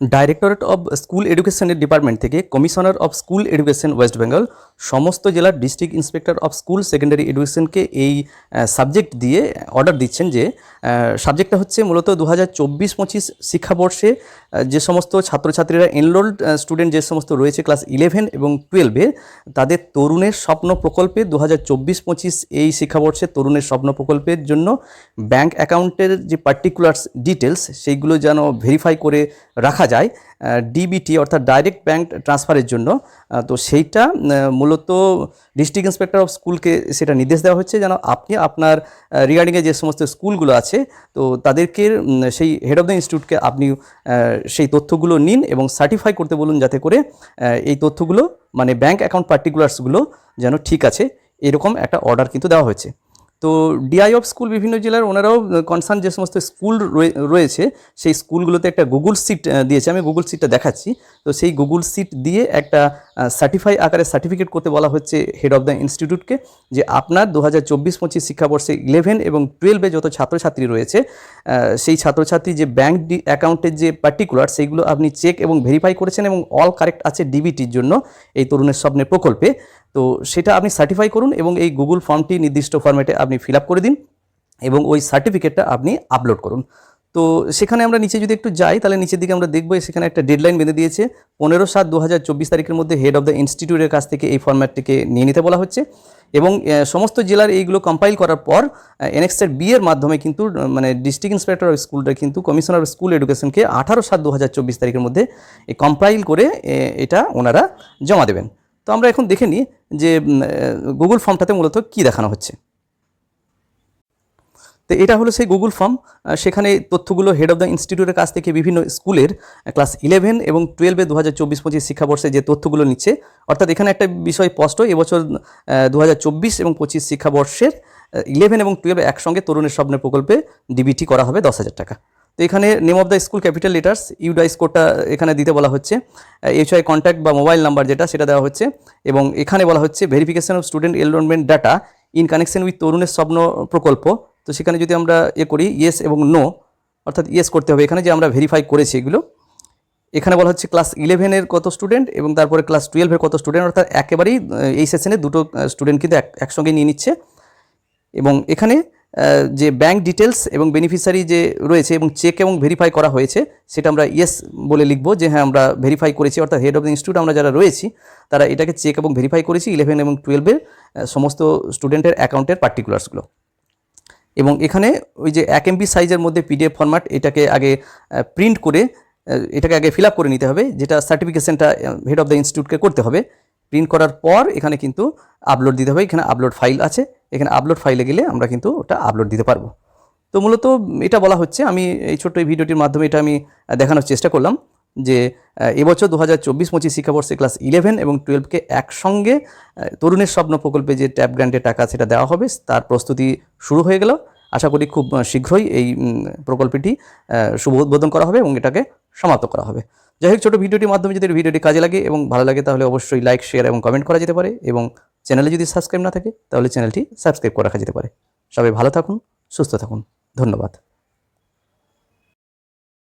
Directorate of school এডুকেশনের department থেকে commissioner of school education West Bengal সমস্ত জেলার district inspector of school secondary এডুকেশনকে এই সাবজেক্ট দিয়ে অর্ডার দিচ্ছেন যে সাবজেক্টটা হচ্ছে মূলত দু হাজার চব্বিশ পঁচিশ শিক্ষাবর্ষে যে সমস্ত ছাত্রছাত্রীরা এনরোল্ড স্টুডেন্ট যে সমস্ত রয়েছে ক্লাস ইলেভেন এবং টুয়েলভে তাদের তরুণের স্বপ্ন প্রকল্পে দু হাজার চব্বিশ পঁচিশ এই শিক্ষাবর্ষে তরুণের স্বপ্ন প্রকল্পের জন্য ব্যাংক অ্যাকাউন্টের যে পার্টিকুলার্স ডিটেলস সেইগুলো যেন ভেরিফাই করে রাখা যায়। ডিবিটি অর্থাৎ ডাইরেক্ট ব্যাংক ট্রান্সফারের জন্য। তো সেইটা মূলত ডিস্ট্রিক্ট ইন্সপেক্টর অফ স্কুলকে সেটা নির্দেশ দেওয়া হচ্ছে যেন আপনি আপনার রিগার্ডিংয়ে যে সমস্ত স্কুলগুলো আছে, তো তাদেরকে সেই হেড অফ দ্য ইনস্টিটিউটকে আপনি সেই তথ্যগুলো নিন এবং সার্টিফাই করতে বলুন যাতে করে এই তথ্যগুলো মানে ব্যাংক অ্যাকাউন্ট পার্টিকুলার্সগুলো যেন ঠিক আছে, এরকম একটা অর্ডার কিন্তু দেওয়া হয়েছে। তো ডিআই অফ স্কুল বিভিন্ন জেলার ওনারাও কনসার্ন যে সমস্ত স্কুল রয়ে- রয়েছে, সেই স্কুলগুলোতে একটা গুগল সিট দিয়েছে। আমি গুগল সিটটা দেখাচ্ছি। তো সেই গুগল সিট দিয়ে একটা সার্টিফাই আকারে সার্টিফিকেট করতে বলা হচ্ছে হেড অফ দ্য ইনস্টিটিউটকে যে আপনার দু হাজার চব্বিশ পঁচিশ শিক্ষাবর্ষে ইলেভেন এবং টুয়েলভে যত ছাত্রছাত্রী রয়েছে সেই ছাত্রছাত্রী যে ব্যাংক অ্যাকাউন্টের যে পার্টিকুলার সেইগুলো আপনি চেক এবং ভেরিফাই করেছেন এবং অল কারেক্ট আছে ডিবিটির জন্য এই তরুণের স্বপ্নের প্রকল্পে। তো সেটা আপনি সার্টিফাই করুন এবং এই গুগল ফর্মটি নির্দিষ্ট ফরম্যাটে আপনি ফিল করে দিন এবং ওই সার্টিফিকেটটা আপনি আপলোড করুন। তো সেখানে আমরা নিচে যদি একটু যাই, তাহলে নিচের দিকে আমরা দেখব, সেখানে একটা ডেডলাইন বেঁধে দিয়েছে। পনেরো সাত দু তারিখের মধ্যে হেড অফ দ্য ইনস্টিটিউটের কাছ থেকে এই ফরম্যাটটিকে নিয়ে নিতে বলা হচ্ছে। এবং সমস্ত জেলার এইগুলো কম্পাইল করার পর এনএক্সের বি এর মাধ্যমে কিন্তু মানে ডিস্ট্রিক্ট ইন্সপেক্টর অফ স্কুলটা কিন্তু কমিশনার অফ স্কুল এডুকেশনকে আঠারো সাত দু তারিখের মধ্যে কম্পাইল করে এটা ওনারা জমা দেবেন। তো আমরা এখন দেখে নিই যে গুগল ফর্মটাতে মূলত কী দেখানো হচ্ছে। তো এটা হলো সেই গুগল ফর্ম সেখানে তথ্যগুলো হেড অফ দ্য ইনস্টিটিউটের কাছ থেকে বিভিন্ন স্কুলের ক্লাস ইলেভেন এবং টুয়েলভে দু হাজার চব্বিশ পঁচিশ শিক্ষাবর্ষে যে তথ্যগুলো নিচ্ছে, অর্থাৎ এখানে একটা বিষয় স্পষ্ট, এবছর দু হাজার চব্বিশ এবং পঁচিশ শিক্ষাবর্ষের ইলেভেন এবং টুয়েলভ একসঙ্গে তরুণের স্বপ্নের প্রকল্পে ডিবিটি করা হবে দশ হাজার টাকা। তো এখানে name of the school capital letters UDISE কোডটা এখানে দিতে বলা হচ্ছে এইচআই কন্ট্যাক্ট বা মোবাইল নাম্বার যেটা, সেটা দেওয়া হচ্ছে, এবং এখানে বলা হচ্ছে verification of student enrolment data in connection with তরুণের স্বপ্ন প্রকল্প তো সেখানে যদি আমরা এ করি ইয়েস এবং নো অর্থাৎ ইয়েস করতে হবে। এখানে যে আমরা ভেরিফাই করেছি এগুলো, এখানে বলা হচ্ছে ক্লাস ইলেভেনের কত স্টুডেন্ট এবং তারপরে ক্লাস টুয়েলভের কত স্টুডেন্ট অর্থাৎ একেবারেই এই সেশনে দুটো স্টুডেন্ট কিন্তু এক- একসঙ্গে নিয়ে নিচ্ছে। এবং এখানে যে ব্যাংক ডিটেলস এবং বেনিফিশিয়ারি যে রয়েছে এবং চেক এবং ভেরিফাই করা হয়েছে, সেটা আমরা ইয়েস বলে লিখব যে হ্যাঁ আমরা ভেরিফাই করেছি, অর্থাৎ হেড অফ দ্য ইনস্টিটিউট আমরা যারা রয়েছি, তারা এটাকে চেক এবং ভেরিফাই করেছি ইলেভেন এবং টুয়েলভের সমস্ত স্টুডেন্টের অ্যাকাউন্টের পার্টিকুলার্সগুলো এবং এখানে ওই যে এক এমবি সাইজের মধ্যে পিডিএফ ফরম্যাট এটাকে আগে প্রিন্ট করে এটাকে আগে ফিল করে নিতে হবে, যেটা সার্টিফিকেশনটা হেড অফ দ্য ইনস্টিটিউটকে করতে হবে। প্রিন্ট করার পর এখানে কিন্তু আপলোড দিতে হবে, এখানে আপলোড ফাইল আছে। এখানে আপলোড ফাইলে গেলে আমরা কিন্তু ওটা আপলোড দিতে পারব। তো মূলত এটা বলা হচ্ছে। আমি এই ছোট্ট এই ভিডিওটির মাধ্যমে এটা আমি দেখানোর চেষ্টা করলাম। যে এবছর দু হাজার চব্বিশ পঁচিশ শিক্ষাবর্ষে ক্লাস ইলেভেন এবং টুয়েলভকে একসঙ্গে তরুণের স্বপ্ন প্রকল্পে যে ট্যাব গ্র্যান্টের টাকা সেটা দেওয়া হবে, তার প্রস্তুতি শুরু হয়ে গেল। আশা করি খুব শীঘ্রই এই প্রকল্পটি শুভ উদ্বোধন করা হবে এবং এটাকে সমাপ্ত করা হবে। যাই হোক, ছোটো ভিডিওটির মাধ্যমে যদি ভিডিওটি কাজে লাগে এবং ভালো লাগে, তাহলে অবশ্যই লাইক, শেয়ার এবং কমেন্ট করা যেতে পারে এবং চ্যানেলে যদি সাবস্ক্রাইব না থাকে, তাহলে চ্যানেলটি সাবস্ক্রাইব করে রাখা যেতে পারে। সবাই ভালো থাকুন, সুস্থ থাকুন। ধন্যবাদ।